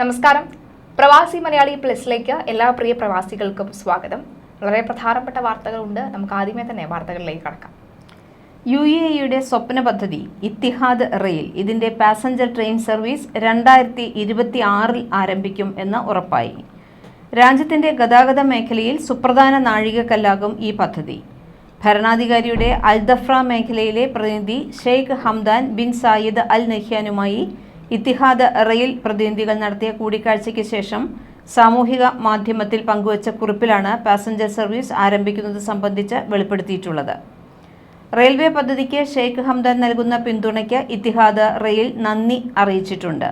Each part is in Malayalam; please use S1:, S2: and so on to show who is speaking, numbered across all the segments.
S1: നമസ്കാരം. പ്രവാസി മലയാളി പ്ലസിലേക്ക് എല്ലാ പ്രിയ പ്രവാസികൾക്കും സ്വാഗതം. വളരെ പ്രധാനപ്പെട്ട വാർത്തകളുണ്ട്. നമുക്ക് ആദ്യമേ തന്നെ വാർത്തകളിലേക്ക് കടക്കാം.
S2: യു എ ഇയുടെ സ്വപ്ന പദ്ധതി ഇത്തിഹാദ് റെയിൽ ഇതിന്റെ പാസഞ്ചർ ട്രെയിൻ സർവീസ് രണ്ടായിരത്തി ഇരുപത്തി ആറിൽ ആരംഭിക്കും എന്ന് ഉറപ്പായി. രാജ്യത്തിന്റെ ഗതാഗത മേഖലയിൽ സുപ്രധാന നാഴികക്കല്ലാകും ഈ പദ്ധതി. ഭരണാധികാരിയുടെ അൽദഫ്ര മേഖലയിലെ പ്രതിനിധി Sheikh Hamdan bin Zayed Al നഹ്യാനുമായി Etihad rail പ്രതിനിധികൾ നടത്തിയ കൂടിക്കാഴ്ചയ്ക്ക് ശേഷം സാമൂഹിക മാധ്യമത്തിൽ പങ്കുവച്ച കുറിപ്പിലാണ് പാസഞ്ചർ സർവീസ് ആരംഭിക്കുന്നത് സംബന്ധിച്ച് വെളിപ്പെടുത്തിയിട്ടുള്ളത്. റെയിൽവേ പദ്ധതിക്ക് ഷെയ്ഖ് ഹംദൻ നൽകുന്ന പിന്തുണയ്ക്ക് ഇത്തിഹാദ് റെയിൽ നന്ദി അറിയിച്ചിട്ടുണ്ട്.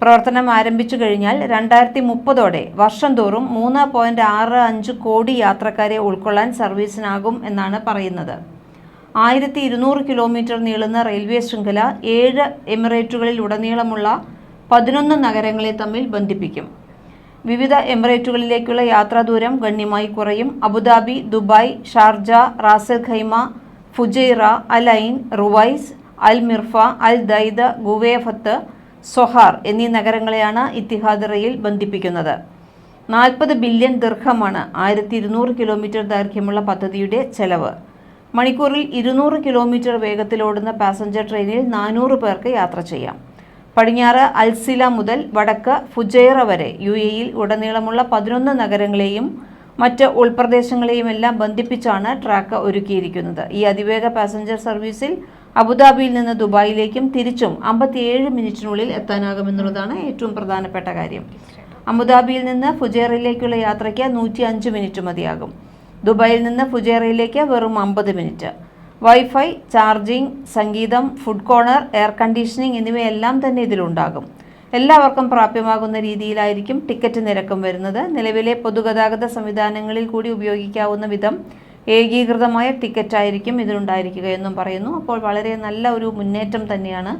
S2: പ്രവർത്തനം ആരംഭിച്ചു കഴിഞ്ഞാൽ രണ്ടായിരത്തി മുപ്പതോടെ വർഷം തോറും മൂന്ന് പോയിന്റ് ആറ് അഞ്ച് കോടി യാത്രക്കാരെ ഉൾക്കൊള്ളാൻ സർവീസിനാകും എന്നാണ് പറയുന്നത്. ആയിരത്തി ഇരുന്നൂറ് കിലോമീറ്റർ നീളുന്ന റെയിൽവേ ശൃംഖല ഏഴ് എമിറേറ്റുകളിൽ ഉടനീളമുള്ള പതിനൊന്ന് നഗരങ്ങളെ തമ്മിൽ ബന്ധിപ്പിക്കും. വിവിധ എമിറേറ്റുകളിലേക്കുള്ള യാത്രാദൂരം ഗണ്യമായി കുറയും. Abu Dhabi Dubai Sharjah Ras al Khaimah Fujairah Al Ain Ruwais Al Mirfa Al Dhaid Ghuwaifat Sohar എന്നീ നഗരങ്ങളെയാണ് ഇത്തിഹാദ് റെയിൽ ബന്ധിപ്പിക്കുന്നത്. നാൽപ്പത് ബില്യൺ ദീർഘമാണ് ആയിരത്തി ഇരുന്നൂറ് കിലോമീറ്റർ ദൈർഘ്യമുള്ള പദ്ധതിയുടെ ചെലവ്. മണിക്കൂറിൽ ഇരുന്നൂറ് കിലോമീറ്റർ വേഗത്തിലോടുന്ന പാസഞ്ചർ ട്രെയിനിൽ നാനൂറ് പേർക്ക് യാത്ര ചെയ്യാം. പടിഞ്ഞാറ് അൽസില മുതൽ വടക്ക് ഫുജൈറ വരെ യു എയിൽ ഉടനീളമുള്ള പതിനൊന്ന് നഗരങ്ങളെയും മറ്റ് ഉൾപ്രദേശങ്ങളെയുമെല്ലാം ബന്ധിപ്പിച്ചാണ് ട്രാക്ക് ഒരുക്കിയിരിക്കുന്നത്. ഈ അതിവേഗ പാസഞ്ചർ സർവീസിൽ അബുദാബിയിൽ നിന്ന് ദുബായിലേക്കും തിരിച്ചും അമ്പത്തിയേഴ് മിനിറ്റിനുള്ളിൽ എത്താനാകുമെന്നുള്ളതാണ് ഏറ്റവും പ്രധാനപ്പെട്ട കാര്യം. അബുദാബിയിൽ നിന്ന് ഫുജൈറയിലേക്കുള്ള യാത്രയ്ക്ക് നൂറ്റി അഞ്ച് മിനിറ്റ് മതിയാകും. ദുബായിൽ നിന്ന് ഫുജൈറയിലേക്ക് വെറും അമ്പത് മിനിറ്റ്. വൈഫൈ ചാർജിംഗ് സംഗീതം ഫുഡ് കോർണർ എയർ കണ്ടീഷനിങ് എന്നിവയെല്ലാം തന്നെ ഇതിലുണ്ടാകും. എല്ലാവർക്കും പ്രാപ്യമാകുന്ന രീതിയിലായിരിക്കും ടിക്കറ്റ് നിരക്കും വരുന്നത്. നിലവിലെ പൊതുഗതാഗത സംവിധാനങ്ങളിൽ കൂടി ഉപയോഗിക്കാവുന്ന വിധം ഏകീകൃതമായ ടിക്കറ്റ് ആയിരിക്കും ഇതിലുണ്ടായിരിക്കുക എന്നും പറയുന്നു. അപ്പോൾ വളരെ നല്ല ഒരു മുന്നേറ്റം തന്നെയാണ്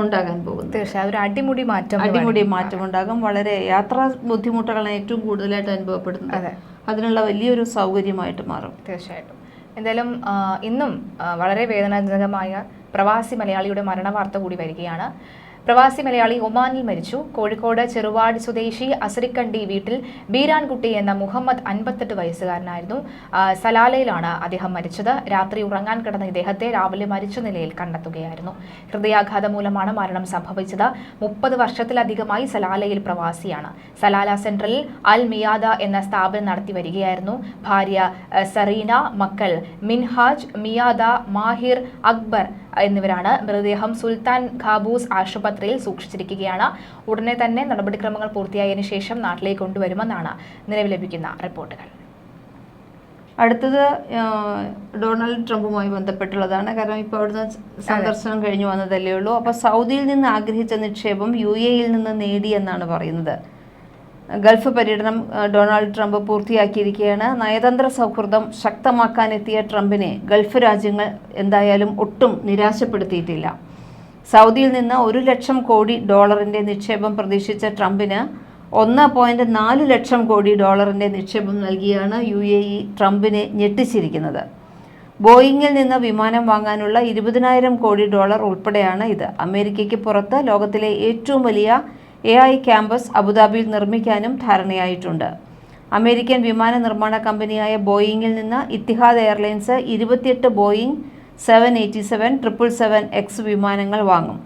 S2: ഉണ്ടാകാൻ പോകുന്നത്.
S1: തീർച്ചയായും. ഒരു അടിമുടി മാറ്റം
S2: അടിമുടി മാറ്റം ഉണ്ടാകും. വളരെ യാത്രാ ബുദ്ധിമുട്ടുകളാണ് ഏറ്റവും കൂടുതലായിട്ട് അനുഭവപ്പെടുന്നത്.
S1: അതെ.
S2: അതിനുള്ള വലിയൊരു സൗകര്യമായിട്ട് മാറും.
S1: തീർച്ചയായിട്ടും. എന്തായാലും ഇന്നും വളരെ വേദനാജനകമായ പ്രവാസി മലയാളിയുടെ മരണ വാർത്ത കൂടി വരികയാണ്. പ്രവാസി മലയാളി ഒമാനിൽ മരിച്ചു. കോഴിക്കോട് ചെറുവാട് സ്വദേശി അസരിക്കണ്ടി വീട്ടിൽ ബീരാൻകുട്ടി എന്ന മുഹമ്മദ് അൻപത്തെട്ട് വയസ്സുകാരനായിരുന്നു. സലാലയിലാണ് അദ്ദേഹം മരിച്ചത്. രാത്രി ഉറങ്ങാൻ കിടന്ന ഇദ്ദേഹത്തെ രാവിലെ മരിച്ച നിലയിൽ കണ്ടെത്തുകയായിരുന്നു. ഹൃദയാഘാതം മൂലമാണ് മരണം സംഭവിച്ചത്. മുപ്പത് വർഷത്തിലധികമായി സലാലയിൽ പ്രവാസിയാണ്. സലാല സെൻട്രലിൽ അൽ മിയാദ എന്ന സ്ഥാപനം നടത്തി വരികയായിരുന്നു. ഭാര്യ സറീന മക്കൾ മിൻഹാജ് മിയാദ മാഹിർ അക്ബർ എന്നിവരാണ് മൃതദേഹം സുൽത്താൻ ഖാബൂസ് ആശുപത്രിയിൽ സൂക്ഷിച്ചിരിക്കുകയാണ്. ഉടനെ തന്നെ നടപടിക്രമങ്ങൾ പൂർത്തിയായതിനു ശേഷം നാട്ടിലേക്ക് കൊണ്ടുവരുമെന്നാണ് നിലവിൽ ലഭിക്കുന്ന റിപ്പോർട്ടുകൾ.
S2: അടുത്തത് ഡൊണാൾഡ് ട്രംപുമായി ബന്ധപ്പെട്ടുള്ളതാണ്. കാരണം ഇപ്പോൾ അവിടുന്ന് സന്ദർശനം കഴിഞ്ഞു വന്നതല്ലേ ഉള്ളൂ. അപ്പോൾ സൗദിയിൽ നിന്ന് ആഗ്രഹിച്ച നിക്ഷേപം യു എയിൽ നിന്ന് നേടിയെന്നാണ് പറയുന്നത്. ഗൾഫ് പര്യടനം ഡൊണാൾഡ് ട്രംപ് പൂർത്തിയാക്കിയിരിക്കുകയാണ്. നയതന്ത്ര സൗഹൃദം ശക്തമാക്കാനെത്തിയ ട്രംപിനെ ഗൾഫ് രാജ്യങ്ങൾ എന്തായാലും ഒട്ടും നിരാശപ്പെടുത്തിയിട്ടില്ല. സൗദിയിൽ നിന്ന് ഒരു ലക്ഷം കോടി ഡോളറിന്റെ നിക്ഷേപം പ്രതീക്ഷിച്ച ട്രംപിന് ഒന്ന് പോയിന്റ് നാല് ലക്ഷം കോടി ഡോളറിന്റെ നിക്ഷേപം നൽകിയാണ് യു എ ഇ ട്രംപിനെ ഞെട്ടിച്ചിരിക്കുന്നത്. ബോയിങ്ങിൽ നിന്ന് വിമാനം വാങ്ങാനുള്ള ഇരുപതിനായിരം കോടി ഡോളർ ഉൾപ്പെടെയാണ് ഇത്. അമേരിക്കയ്ക്ക് പുറത്ത് ലോകത്തിലെ ഏറ്റവും വലിയ എ ഐ ക്യാമ്പസ് അബുദാബിയിൽ നിർമ്മിക്കാനും ധാരണയായിട്ടുണ്ട്. അമേരിക്കൻ വിമാന നിർമ്മാണ കമ്പനിയായ ബോയിങ്ങിൽ നിന്ന് ഇത്തിഹാദ് എയർലൈൻസ് ഇരുപത്തിയെട്ട് Boeing seven eighty seven triple seven X വിമാനങ്ങൾ വാങ്ങും.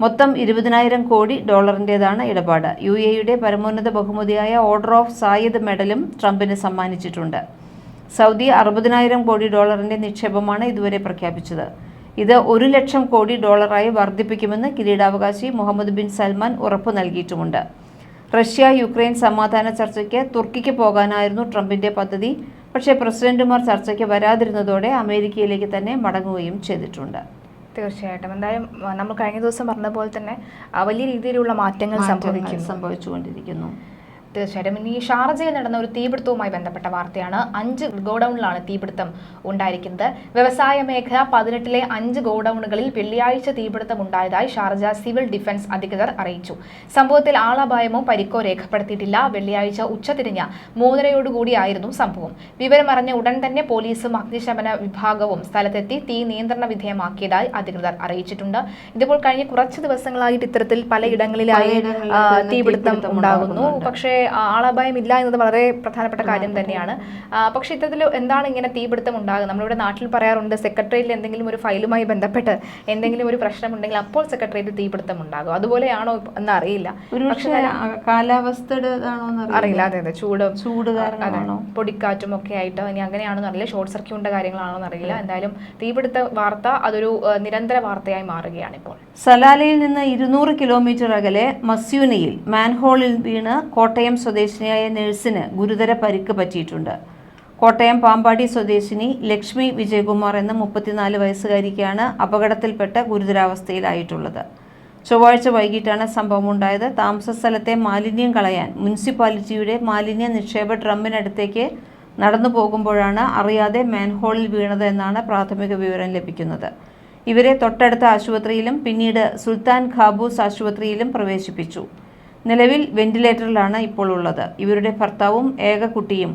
S2: മൊത്തം ഇരുപതിനായിരം കോടി ഡോളറിന്റേതാണ് ഇടപാട്. യു എയുടെ പരമോന്നത ബഹുമതിയായ ഓർഡർ ഓഫ് സായിദ് മെഡലും ട്രംപിന് സമ്മാനിച്ചിട്ടുണ്ട്. സൗദി അറുപതിനായിരം കോടി ഡോളറിന്റെ നിക്ഷേപമാണ് ഇതുവരെ പ്രഖ്യാപിച്ചത്. ഇത് ഒരു ലക്ഷം കോടി ഡോളറായി വർദ്ധിപ്പിക്കുമെന്ന് കിരീടാവകാശി മുഹമ്മദ് ബിൻ സൽമാൻ ഉറപ്പു നൽകിയിട്ടുമുണ്ട്. റഷ്യ യുക്രൈൻ സമാധാന ചർച്ചയ്ക്ക് തുർക്കിക്ക് പോകാനായിരുന്നു ട്രംപിന്റെ പദ്ധതി. പക്ഷേ പ്രസിഡന്റുമാർ ചർച്ചയ്ക്ക് വരാതിരുന്നതോടെ അമേരിക്കയിലേക്ക് തന്നെ മടങ്ങുകയും ചെയ്തിട്ടുണ്ട്.
S1: തീർച്ചയായിട്ടും. എന്തായാലും നമ്മൾ കഴിഞ്ഞ ദിവസം പറഞ്ഞ പോലെ തന്നെ വലിയ രീതിയിലുള്ള മാറ്റങ്ങൾ സംഭവിക്കും
S2: സംഭവിച്ചുകൊണ്ടിരിക്കുന്നു.
S1: തീർച്ചയായിട്ടും. ഇനി ഷാർജയിൽ നടന്ന ഒരു തീപിടുത്തവുമായി ബന്ധപ്പെട്ട വാർത്തയാണ് അഞ്ച് ഗോഡൌണിലാണ് തീപിടുത്തം ഉണ്ടായിരിക്കുന്നത്. വ്യവസായ മേഖല പതിനെട്ടിലെ അഞ്ച് ഗോഡൌണുകളിൽ വെള്ളിയാഴ്ച തീപിടുത്തം ഉണ്ടായതായി ഷാർജ സിവിൽ ഡിഫൻസ് അധികൃതർ അറിയിച്ചു. സംഭവത്തിൽ ആളപായമോ പരിക്കോ രേഖപ്പെടുത്തിയിട്ടില്ല. വെള്ളിയാഴ്ച ഉച്ചതിരിഞ്ഞ മൂന്നരയോടുകൂടിയായിരുന്നു സംഭവം. വിവരമറിഞ്ഞ ഉടൻ തന്നെ പോലീസും അഗ്നിശമന വിഭാഗവും സ്ഥലത്തെത്തി തീ നിയന്ത്രണ വിധേയമാക്കിയതായി അധികൃതർ അറിയിച്ചിട്ടുണ്ട്. ഇതിപ്പോൾ കഴിഞ്ഞ കുറച്ച് ദിവസങ്ങളായിട്ട് ഇത്തരത്തിൽ പലയിടങ്ങളിലായി തീപിടുത്തം ഉണ്ടാകുന്നു. പക്ഷേ ആളപായം ഇല്ല എന്നത് വളരെ പ്രധാനപ്പെട്ട കാര്യം തന്നെയാണ്. പക്ഷെ ഇത്തരത്തിൽ എന്താണ് ഇങ്ങനെ തീപിടുത്തം ഉണ്ടാകുന്നത്? നമ്മളിവിടെ നാട്ടിൽ പറയാറുണ്ട് സെക്രട്ടറിയിൽ എന്തെങ്കിലും ഒരു ഫയലുമായി ബന്ധപ്പെട്ട് എന്തെങ്കിലും ഒരു പ്രശ്നം ഉണ്ടെങ്കിൽ അപ്പോൾ സെക്രട്ടറിയേറ്റ് തീപിടുത്തം ഉണ്ടാകും. അതുപോലെയാണോ എന്ന് അറിയില്ല.
S2: കാലാവസ്ഥയുടെ
S1: അറിയില്ല. അതെ അതെ. ചൂട്
S2: ചൂട് കാരണമാണോ?
S1: പൊടിക്കാറ്റും ഒക്കെ ആയിട്ട് ഇനി അങ്ങനെയാണെന്ന് അറിയില്ല. ഷോർട്ട് സർക്യൂട്ടിന്റെ കാര്യങ്ങളാണോ അറിയില്ല. എന്തായാലും തീപിടുത്ത വാർത്ത അതൊരു നിരന്തര വാർത്തയായി മാറുകയാണ് ഇപ്പോൾ.
S2: സലാലയിൽ നിന്ന് ഇരുന്നൂറ് കിലോമീറ്റർ അകലെ മസ്യൂനയിൽ മാൻഹോളിൽ വീണ് കോട്ടയം സ്വദേശിനിയായ നഴ്സിന് ഗുരുതര പരിക്ക് പറ്റിയിട്ടുണ്ട്. കോട്ടയം പാമ്പാടി സ്വദേശിനി ലക്ഷ്മി വിജയകുമാർ എന്ന മുപ്പത്തിനാല് വയസ്സുകാരിക്കാണ് അപകടത്തിൽപ്പെട്ട് ഗുരുതരാവസ്ഥയിലായിട്ടുള്ളത്. ചൊവ്വാഴ്ച വൈകിട്ടാണ് സംഭവമുണ്ടായത്. താമസ സ്ഥലത്തെ മാലിന്യം കളയാൻ മുനിസിപ്പാലിറ്റിയുടെ മാലിന്യ നിക്ഷേപ ഡ്രമ്മിനടുത്തേക്ക് നടന്നു പോകുമ്പോഴാണ് അറിയാതെ മാൻഹോളിൽ വീണത് എന്നാണ് പ്രാഥമിക വിവരം ലഭിക്കുന്നത്. ഇവരെ തൊട്ടടുത്ത ആശുപത്രിയിലും പിന്നീട് സുൽത്താൻ ഖാബൂസ് ആശുപത്രിയിലും പ്രവേശിപ്പിച്ചു. നിലവിൽ വെന്റിലേറ്ററിലാണ് ഇപ്പോൾ ഉള്ളത്. ഇവരുടെ ഭർത്താവും ഏക കുട്ടിയും.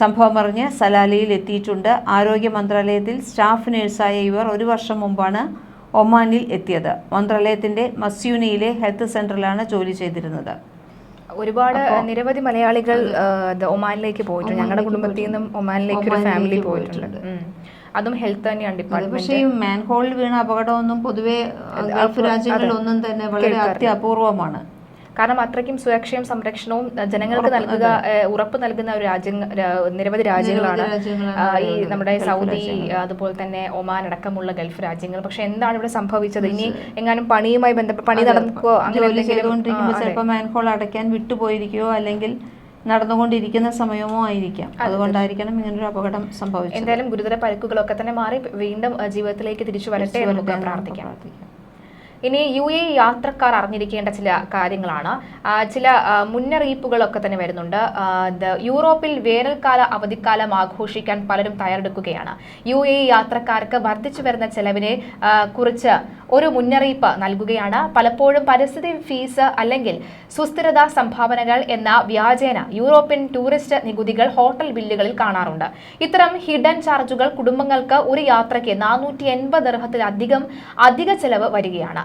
S2: സംഭവമറിഞ്ഞ് സലാലയിൽ എത്തിയിട്ടുണ്ട്. ആരോഗ്യ മന്ത്രാലയത്തിൽ സ്റ്റാഫ് നഴ്സായ ഇവർ ഒരു വർഷം മുമ്പാണ് ഒമാനിൽ എത്തിയത്. മന്ത്രാലയത്തിന്റെ മസ്യൂനയിലെ ഹെൽത്ത് സെന്ററിലാണ് ജോലി ചെയ്തിരുന്നത്.
S1: ഒരുപാട് നിരവധി മലയാളികൾ ഒമാനിലേക്ക് പോയിട്ടുണ്ട്. ഞങ്ങളുടെ കുടുംബത്തിൽ നിന്നും ഒമാനിലേക്ക് ഒരു ഫാമിലി പോയിട്ടുണ്ട്. അതും ഹെൽത്ത് തന്നെയാണ് ഡിപ്പാർട്ട്മെന്റ്.
S2: പക്ഷേ ഈ മാൻഹോളിൽ വീണ അപകടമൊന്നും പൊതുവേ ഗൾഫ് രാജ്യങ്ങളിലൊന്നും തന്നെ വളരെ അത്യപൂർവമാണ്.
S1: കാരണം അത്രയ്ക്കും സുരക്ഷയും സംരക്ഷണവും ജനങ്ങൾക്ക് നൽകുക ഉറപ്പ് നൽകുന്ന ഒരു രാജ്യം നിരവധി രാജ്യങ്ങളാണ്. ഈ നമ്മുടെ സൗദി അതുപോലെ തന്നെ ഒമാൻ അടക്കമുള്ള ഗൾഫ് രാജ്യങ്ങൾ. പക്ഷെ എന്താണ് ഇവിടെ സംഭവിച്ചത്? ഇനി എങ്ങാനും പണിയുമായി ബന്ധപ്പെട്ട് പണി നടക്കുകയോ അങ്ങനെ
S2: ചെയ്തുകൊണ്ടിരിക്കുമ്പോൾ ചിലപ്പോൾ മാൻഹോൾ അടയ്ക്കാൻ വിട്ടുപോയിരിക്കുകയോ അല്ലെങ്കിൽ നടന്നുകൊണ്ടിരിക്കുന്ന സമയമോ ആയിരിക്കാം. അതുകൊണ്ടായിരിക്കണം ഒരു അപകടം സംഭവിച്ചത്.
S1: എന്തായാലും ഗുരുതര പരിക്കുകളൊക്കെ തന്നെ മാറി വീണ്ടും ജീവിതത്തിലേക്ക് തിരിച്ചു വരട്ടെ നമുക്ക് പ്രാർത്ഥിക്കാം. ഇനി യു എ യാത്രക്കാർ അറിഞ്ഞിരിക്കേണ്ട ചില കാര്യങ്ങളാണ്. ചില മുന്നറിയിപ്പുകളൊക്കെ തന്നെ വരുന്നുണ്ട്. യൂറോപ്പിൽ വേനൽക്കാല അവധിക്കാലം ആഘോഷിക്കാൻ പലരും തയ്യാറെടുക്കുകയാണ്. യു എ യാത്രക്കാർക്ക് വർദ്ധിച്ചു വരുന്ന ചെലവിനെ കുറിച്ച് ഒരു മുന്നറിയിപ്പ് നൽകുകയാണ്. പലപ്പോഴും പരിസ്ഥിതി ഫീസ് അല്ലെങ്കിൽ സുസ്ഥിരത സംഭാവനകൾ എന്ന വ്യാജേന യൂറോപ്യൻ ടൂറിസ്റ്റ് നികുതികൾ ഹോട്ടൽ ബില്ലുകളിൽ കാണാറുണ്ട്. ഇത്തരം ഹിഡൻ ചാർജുകൾ കുടുംബങ്ങൾക്ക് ഒരു യാത്രയ്ക്ക് നാനൂറ്റി എൺപത് അർഹത്തിലധികം അധിക ചെലവ് വരികയാണ്.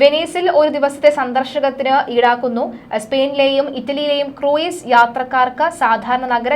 S1: വെനീസിൽ ഒരു ദിവസത്തെ സന്ദർശകത്തിന് ഈടാക്കുന്നു. സ്പെയിനിലെയും ഇറ്റലിയിലെയും ക്രൂയിസ് യാത്രക്കാർക്ക് സാധാരണ നഗര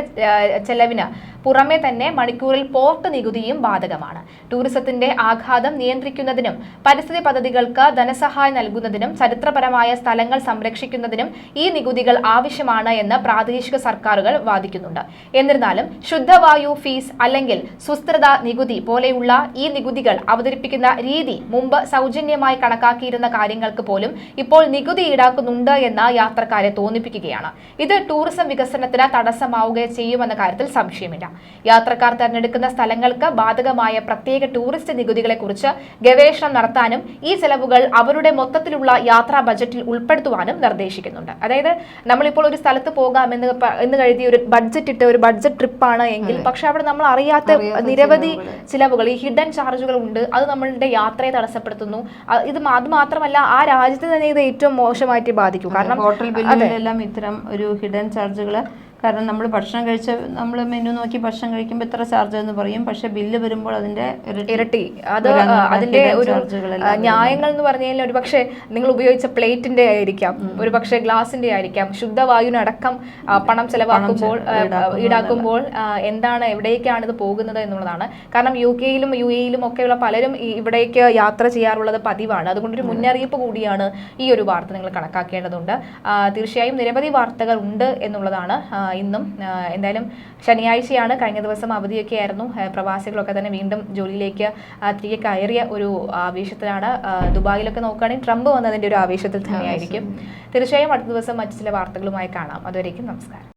S1: ചെലവിന് പുറമെ തന്നെ മണിക്കൂറിൽ പോർട്ട് നികുതിയും ബാധകമാണ്. ടൂറിസത്തിന്റെ ആഘാതം നിയന്ത്രിക്കുന്നതിനും പരിസ്ഥിതി പദ്ധതികൾക്ക് ധനസഹായം നൽകുന്നതിനും ചരിത്രപരമായ സ്ഥലങ്ങൾ സംരക്ഷിക്കുന്നതിനും ഈ നികുതികൾ ആവശ്യമാണ് എന്ന് പ്രാദേശിക സർക്കാരുകൾ വാദിക്കുന്നുണ്ട്. എന്നിരുന്നാലും ശുദ്ധവായു ഫീസ് അല്ലെങ്കിൽ സുസ്ഥിരതാ നികുതി പോലെയുള്ള ഈ നികുതികൾ അവതരിപ്പിക്കുന്ന രീതി മുമ്പ് സൗജന്യമായി കണക്കാക്കിയിരുന്ന കാര്യങ്ങൾക്ക് പോലും ഇപ്പോൾ നികുതി ഈടാക്കുന്നുണ്ട് എന്ന് യാത്രക്കാരെ തോന്നിപ്പിക്കുകയാണ്. ഇത് ടൂറിസം വികസനത്തിന് തടസ്സമാവുക ചെയ്യുമെന്ന കാര്യത്തിൽ സംശയമില്ല. യാത്രക്കാർ തിരഞ്ഞെടുക്കുന്ന സ്ഥലങ്ങൾക്ക് ബാധകമായ പ്രത്യേക ടൂറിസ്റ്റ് നികുതികളെ കുറിച്ച് ഗവേഷണം നടത്താനും ഈ ചെലവുകൾ അവരുടെ മൊത്തത്തിലുള്ള യാത്രാ ബജറ്റിൽ ഉൾപ്പെടുത്തുവാനും നിർദ്ദേശിക്കുന്നുണ്ട്. അതായത് നമ്മളിപ്പോൾ ഒരു സ്ഥലത്ത് പോകാം എന്ന് കരുതി ഒരു ബഡ്ജറ്റ് ഇട്ട് ഒരു ബഡ്ജറ്റ് ട്രിപ്പാണ് എങ്കിൽ പക്ഷെ അവിടെ നമ്മൾ അറിയാത്ത നിരവധി
S2: ചിലവുകൾ.
S1: ഈ ഹിഡൻ ചാർജുകൾ ഉണ്ട്. അത് നമ്മളുടെ യാത്രയെ തടസ്സപ്പെടുത്തുന്നു. ഇത് അത് അത് മാത്രമല്ല ആ രാജ്യത്ത് തന്നെ ഇത് ഏറ്റവും മോശമായിട്ട് ബാധിക്കും. കാരണം
S2: ഹോട്ടൽ
S1: ബില്ലുകളെല്ലാം
S2: ബില്ലുകളിലെല്ലാം ഇത്തരം ഒരു ഹിഡൻ ചാർജുകൾ കാരണം നമ്മൾ ഭക്ഷണം കഴിച്ച നമ്മൾ മെനു നോക്കി ഭക്ഷണം കഴിക്കുമ്പോൾ ഇത്ര ചാർജ് എന്ന് പറയും. പക്ഷെ ബില്ല് വരുമ്പോൾ അതിന്റെ
S1: ഇരട്ടി അത് അതിന്റെ ഒരു ന്യായങ്ങൾ എന്ന് പറഞ്ഞു കഴിഞ്ഞാൽ ഒരു പക്ഷേ നിങ്ങൾ ഉപയോഗിച്ച പ്ലേറ്റിന്റെ ആയിരിക്കാം. ഒരു പക്ഷേ ഗ്ലാസിന്റെ ആയിരിക്കാം. ശുദ്ധവായുവിനടക്കം പണം ചെലവാക്കുമ്പോൾ ഈടാക്കുമ്പോൾ എന്താണ് എവിടേക്കാണ് ഇത് പോകുന്നത് എന്നുള്ളതാണ്. കാരണം യു കെയിലും യു എയിലും ഒക്കെയുള്ള പലരും ഇവിടേക്ക് യാത്ര ചെയ്യാറുള്ളത് പതിവാണ്. അതുകൊണ്ടൊരു മുന്നറിയിപ്പ് കൂടിയാണ് ഈ ഒരു വാർത്ത നിങ്ങൾ കണക്കാക്കേണ്ടതുണ്ട്. തീർച്ചയായും നിരവധി വാർത്തകൾ ഉണ്ട് എന്നുള്ളതാണ് ഇന്നും എന്തായാലും ശനിയാഴ്ചയാണ് കഴിഞ്ഞ ദിവസം അവധിയൊക്കെ ആയിരുന്നു. പ്രവാസികളൊക്കെ തന്നെ വീണ്ടും ജോലിയിലേക്ക് തിരികെ കയറിയ ഒരു ആവേശത്തിലാണ്. ദുബായിലൊക്കെ നോക്കുകയാണെങ്കിൽ ട്രംപ് വന്നതിന്റെ ഒരു ആവേശത്തിൽ തന്നെയായിരിക്കും. തീർച്ചയായും അടുത്ത ദിവസം മറ്റു ചില വാർത്തകളുമായി കാണാം. അതുവരേക്കും നമസ്കാരം.